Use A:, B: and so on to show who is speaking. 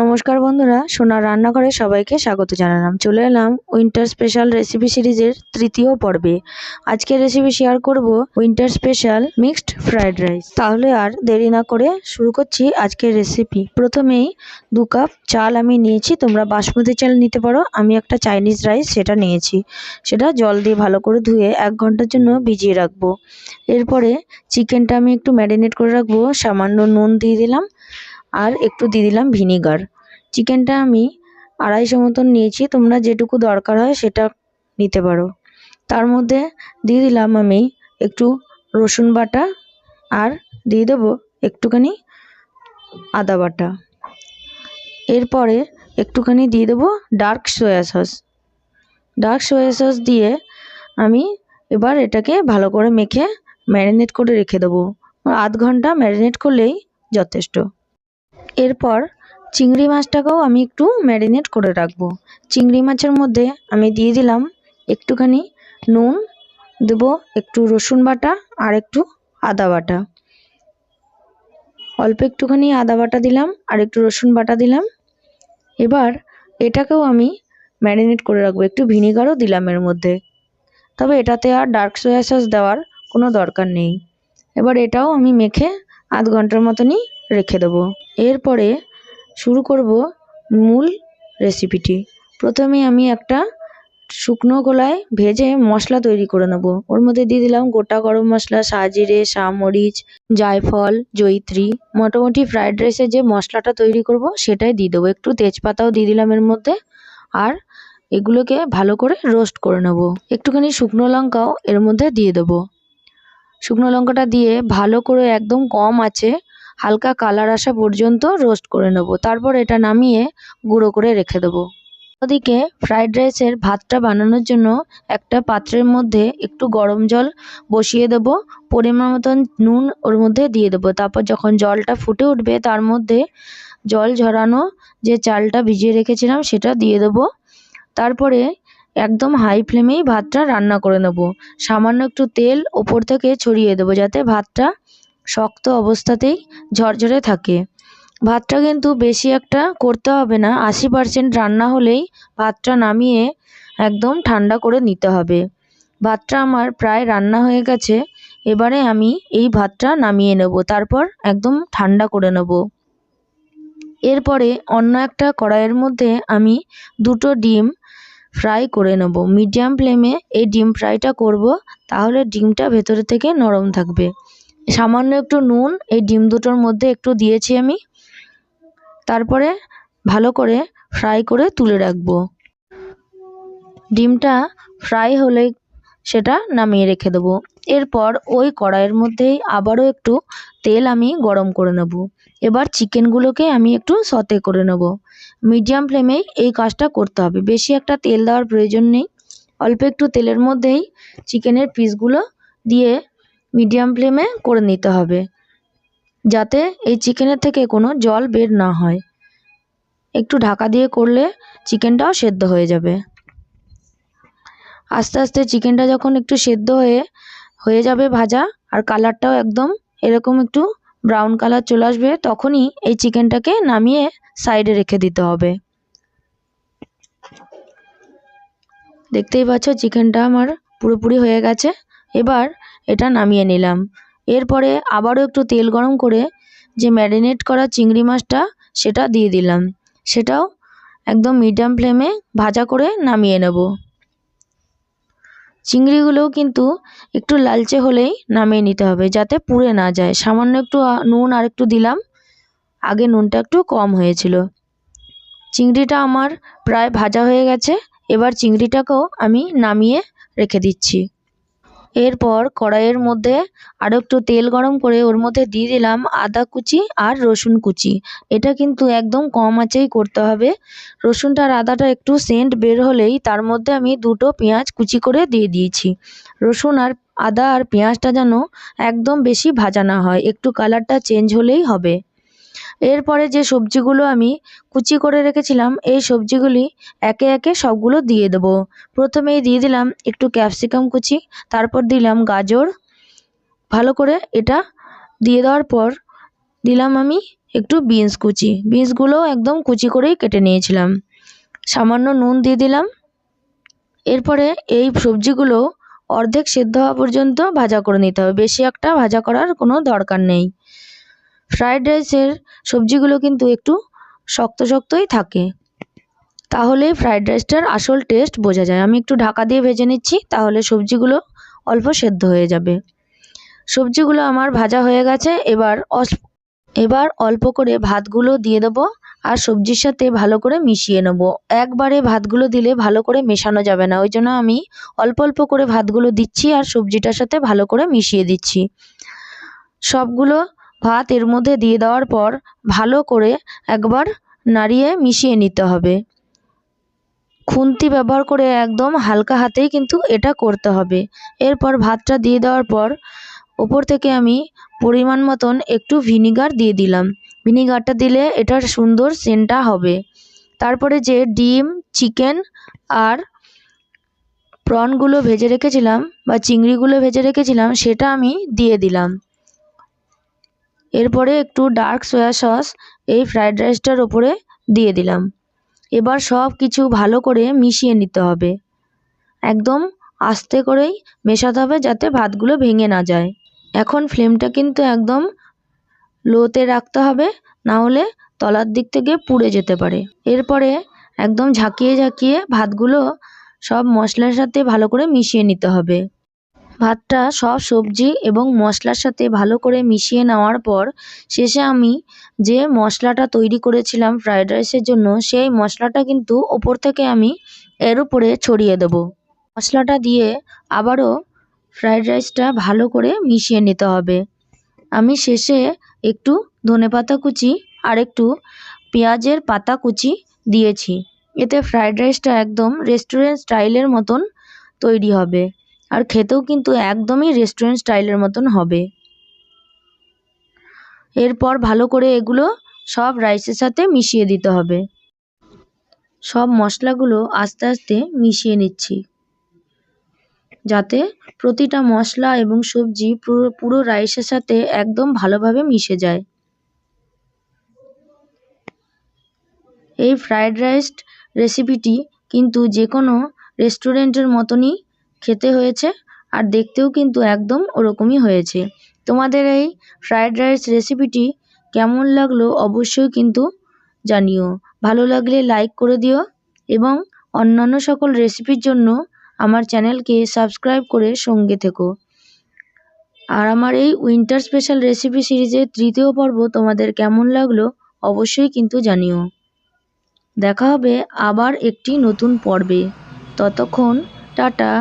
A: নমস্কার বন্ধুরা সোনার রান্নাঘরে সবাইকে স্বাগত জানালাম। চলে এলাম উইন্টার স্পেশাল রেসিপি সিরিজের তৃতীয় পর্বে। আজকের রেসিপি শেয়ার করব winter special mixed fried rice. তাহলে আর দেরি না করে শুরু করছি আজকের রেসিপি। প্রথমেই দু কাপ চাল আমি নিয়েছি, তোমরা বাসমতি চাল নিতে পারো, আমি একটা চাইনিজ রাইস সেটা নিয়েছি। সেটা জল দিয়ে ভালো করে ধুয়ে এক ঘণ্টার জন্য ভিজিয়ে রাখব। এরপরে চিকেনটা আমি একটু ম্যারিনেট করে রাখব, সামান্য নুন দিয়ে দিলাম। আর একটু দিয়ে দিলাম ভিনিগার। চিকেনটা আমি আড়াইশো মতন নিয়েছি, তোমরা যেটুকু দরকার হয় সেটা নিতে পারো। তার মধ্যে দিয়ে দিলাম আমি একটু রসুন বাটা আর দিয়ে দেবো একটুখানি আদা বাটা। এরপরে একটুখানি দিয়ে দেবো dark soya sauce dark soya sauce দিয়ে আমি এবার এটাকে ভালো করে মেখে ম্যারিনেট করে রেখে দেবো। আধ ঘণ্টা ম্যারিনেট করলেই যথেষ্ট। এরপর চিংড়ি মাছটাকেও আমি একটু ম্যারিনেট করে রাখব। চিংড়ি মাছের মধ্যে আমি দিয়ে দিলাম একটুখানি নুন, দেবো একটু রসুন বাটা আর একটু আদা বাটা। অল্প একটুখানি আদা বাটা দিলাম আর একটু রসুন বাটা দিলাম। এবার এটাকেও আমি ম্যারিনেট করে রাখব, একটু ভিনিগারও দিলাম এর মধ্যে। তবে এটাতে আর ডার্ক সয়া সস দেওয়ার কোনো দরকার নেই। এবার এটাও আমি মেখে আধ ঘণ্টার মতনই রেখে দেবো। এরপরে শুরু করব মূল রেসিপিটি প্রথমে আমি একটা শুকনো গোলায় ভেজে মশলা তৈরি করে নেব। ওর মধ্যে দিয়ে দিলাম গোটা গরম মশলা, সাজিরে সামরিচ জায়ফল, জয়িত্রী। মোটামুটি ফ্রাইড রাইসের যে মশলাটা তৈরি করব সেটাই দিয়ে দেবো। একটু তেজপাতাও দিয়ে দিলাম এর মধ্যে। আর এগুলোকে ভালো করে রোস্ট করে নেব। একটুখানি শুকনো লঙ্কাও এর মধ্যে দিয়ে দেবো। শুকনো লঙ্কাটা দিয়ে ভালো করে একদম কম আছে হালকা কালার আসা পর্যন্ত রোস্ট করে নেব। তারপর এটা নামিয়ে গুঁড়ো করে রেখে দেবো। ওদিকে ফ্রাইড রাইসের ভাতটা বানানোর জন্য একটা পাত্রের মধ্যে একটু গরম জল বসিয়ে দেব। পরিমাণ মতন নুন ওর মধ্যে দিয়ে দেবো। তারপর যখন জলটা ফুটে উঠবে, তার মধ্যে জল ঝরানো যে চালটা ভিজিয়ে রেখেছিলাম, সেটা দিয়ে দেবো। তারপরে একদম হাই ফ্লেমেই ভাতটা রান্না করে নেব। সামান্য একটু তেল ওপর থেকে ছড়িয়ে দেবো, যাতে ভাতটা শক্ত অবস্থাতেই ঝরঝরে থাকে। ভাতটা কিন্তু বেশি একটা করতে হবে না, আশি পারসেন্ট রান্না হলেই ভাতটা নামিয়ে একদম ঠান্ডা করে নিতে হবে। ভাতটা আমার প্রায় রান্না হয়ে গেছে, এবারে আমি এই ভাতটা নামিয়ে নেব, তারপর একদম ঠান্ডা করে নেব। এরপরে অন্য একটা কড়াইয়ের মধ্যে আমি দুটো ডিম ফ্রাই করে নেব। মিডিয়াম ফ্লেমে এই ডিম ফ্রাইটা করব, তাহলে ডিমটা ভেতরে থেকে নরম থাকবে। সামান্য একটু নুন, এই ডিম দুটোর মধ্যে একটু দিয়েছি আমি। তারপরে ভালো করে ফ্রাই করে তুলে রাখব। ডিমটা ফ্রাই হলে সেটা নামিয়ে রেখে দেবো। এরপর ওই কড়াইয়ের মধ্যেই আবারও একটু তেল আমি গরম করে নেব। এবার চিকেনগুলোকে আমি একটু সতে করে নেব। মিডিয়াম ফ্লেমেই এই কাজটা করতে হবে। বেশি একটা তেল দেওয়ার প্রয়োজন নেই। অল্প একটু তেলের মধ্যেই চিকেনের পিসগুলো দিয়ে মিডিয়াম ফ্লেমে করে নিতে হবে, যাতে এই চিকেনের থেকে কোনো জল বের না হয়। একটু ঢাকা দিয়ে করলে চিকেনটাও সেদ্ধ হয়ে যাবে। আস্তে আস্তে চিকেনটা যখন একটু সেদ্ধ হয়ে হয়ে যাবে ভাজা আর কালারটাও একদম এরকম একটু ব্রাউন কালার চলে আসবে, তখনই এই চিকেনটাকে নামিয়ে সাইডে রেখে দিতে হবে। দেখতেই পাচ্ছ, চিকেনটা আমার পুরোপুরি হয়ে গেছে। এবার এটা নামিয়ে নিলাম। এরপরে আবারও একটু তেল গরম করে যে ম্যারিনেট করা চিংড়ি মাছটা, সেটা দিয়ে দিলাম। সেটাও একদম মিডিয়াম ফ্লেমে ভাজা করে নামিয়ে নেব। চিংড়িগুলোও কিন্তু একটু লালচে হলেই নামিয়ে নিতে হবে, যাতে পুড়ে না যায়। সামান্য একটু নুন আর একটু দিলাম। আগে নুনটা একটু কম হয়েছিল। চিংড়িটা আমার প্রায় ভাজা হয়ে গেছে। এবার চিংড়িটাকেও আমি নামিয়ে রেখে দিচ্ছি। এরপর কড়াইয়ের মধ্যে আরও একটু তেল গরম করে ওর মধ্যে দিয়ে দিলাম আদা কুচি আর রসুন কুচি। এটা কিন্তু একদম কম আঁচেই করতে হবে। রসুনটা আর আদাটা একটু সেন্ট বের হলেই তার মধ্যে আমি দুটো পেঁয়াজ কুচি করে দিয়ে দিয়েছি। রসুন আর আদা আর পেঁয়াজটা যেন একদম বেশি ভাজা না হয়, একটু কালারটা চেঞ্জ হলেই হবে। এরপরে যে সবজিগুলো আমি কুচি করে রেখেছিলাম, এই সবজিগুলি একে একে সবগুলো দিয়ে দেবো। প্রথমেই দিয়ে দিলাম একটু ক্যাপসিকাম কুচি, তারপর দিলাম গাজর। ভালো করে এটা দিয়ে দেওয়ার পর দিলাম আমি একটু বিনস কুচি। বিনসগুলো একদম কুচি করেই কেটে নিয়েছিলাম। সামান্য নুন দিয়ে দিলাম। এরপরে এই সবজিগুলো অর্ধেক সেদ্ধ হওয়া পর্যন্ত ভাজা করে নিতে হবে। বেশি একটা ভাজা করার কোনো দরকার নেই। ফ্রায়েড রাইসের সবজিগুলো কিন্তু একটু শক্ত শক্তই থাকে। তাহলে ফ্রায়েড রাইসটার আসল টেস্ট বোঝা যায়। আমি একটু ঢাকা দিয়ে ভেজে নিচ্ছি, তাহলে সবজিগুলো অল্প সেদ্ধ হয়ে যাবে। সবজিগুলো আমার ভাজা হয়ে গেছে, এবার এবার অল্প করে ভাতগুলো দিয়ে দেবো আর সবজির সাথে ভালো করে মিশিয়ে নেব। একবারে ভাতগুলো দিলে ভালো করে মেশানো যাবে না, ওই জন্য আমি অল্প অল্প করে ভাতগুলো দিচ্ছি আর সবজিটার সাথে ভালো করে মিশিয়ে দিচ্ছি। সবগুলো ভাত এর মধ্যে দিয়ে দেওয়ার পর ভালো করে একবার নাড়িয়ে মিশিয়ে নিতে হবে। খুন্তি ব্যবহার করে একদম হালকা হাতেই কিন্তু এটা করতে হবে। এরপর ভাতটা দিয়ে দেওয়ার পর ওপর থেকে আমি পরিমাণ মতন একটু ভিনিগার দিয়ে দিলাম। ভিনিগারটা দিলে এটার সুন্দর সেন্টটা হবে। তারপরে যে ডিম, চিকেন আর প্রনগুলো ভেজে রেখেছিলাম বা চিংড়িগুলো ভেজে রেখেছিলাম সেটা আমি দিয়ে দিলাম। এরপরে একটু ডার্ক সয়া সস এই ফ্রায়েড রাইসটার ওপরে দিয়ে দিলাম। এবার সব কিছু ভালো করে মিশিয়ে নিতে হবে। একদম আস্তে করেই মেশাতে হবে যাতে ভাতগুলো ভেঙে না যায়। এখন ফ্লেমটা কিন্তু একদম লোতে রাখতে হবে, না হলে তলার দিক থেকে পুড়ে যেতে পারে। এরপরে একদম ঝাঁকিয়ে ঝাঁকিয়ে ভাতগুলো সব মশলার সাথে ভালো করে মিশিয়ে নিতে হবে। ভাতটা সব সবজি এবং মশলার সাথে ভালো করে মিশিয়ে নেওয়ার পর শেষে আমি যে মশলাটা তৈরি করেছিলাম ফ্রায়েড রাইসের জন্য, সেই মশলাটা কিন্তু ওপর থেকে আমি এর উপরে ছড়িয়ে দেব। মশলাটা দিয়ে আবারও ফ্রায়েড রাইসটা ভালো করে মিশিয়ে নিতে হবে। আমি শেষে একটু ধনেপাতা কুচি আর একটু পেঁয়াজের পাতা কুচি দিয়েছি। এতে ফ্রায়েড রাইসটা একদম রেস্টুরেন্ট স্টাইলের মতন তৈরি হবে। আর খেতেও কিন্তু একদমই রেস্টুরেন্ট স্টাইলের মতন হবে। এরপর ভালো করে এগুলো সব রাইসের সাথে মিশিয়ে দিতে হবে। সব মশলাগুলো আস্তে আস্তে মিশিয়ে নিচ্ছি। যাতে প্রতিটা মশলা এবং সবজি পুরো পুরো রাইসের সাথে একদম ভালোভাবে মিশে যায়। এই ফ্রায়েড রাইস রেসিপিটি কিন্তু যে কোনো রেস্টুরেন্টের মতনই খেতে হয়েছে আর দেখতেও কিন্তু একদম ওরকমই হয়েছে। তোমাদের এই ফ্রায়েড রাইস রেসিপিটি কেমন লাগল অবশ্যই কিন্তু জানিও। ভালো লাগলে লাইক করে দিও এবং অন্যান্য সকল রেসিপির জন্য আমার চ্যানেলকে সাবস্ক্রাইব করে সঙ্গে থেকো। আর আমার এই উইন্টার স্পেশাল রেসিপি সিরিজের তৃতীয় পর্ব তোমাদের কেমন লাগল অবশ্যই কিন্তু জানিও। দেখা হবে আবার একটি নতুন পর্বে। ততক্ষণ টাটা।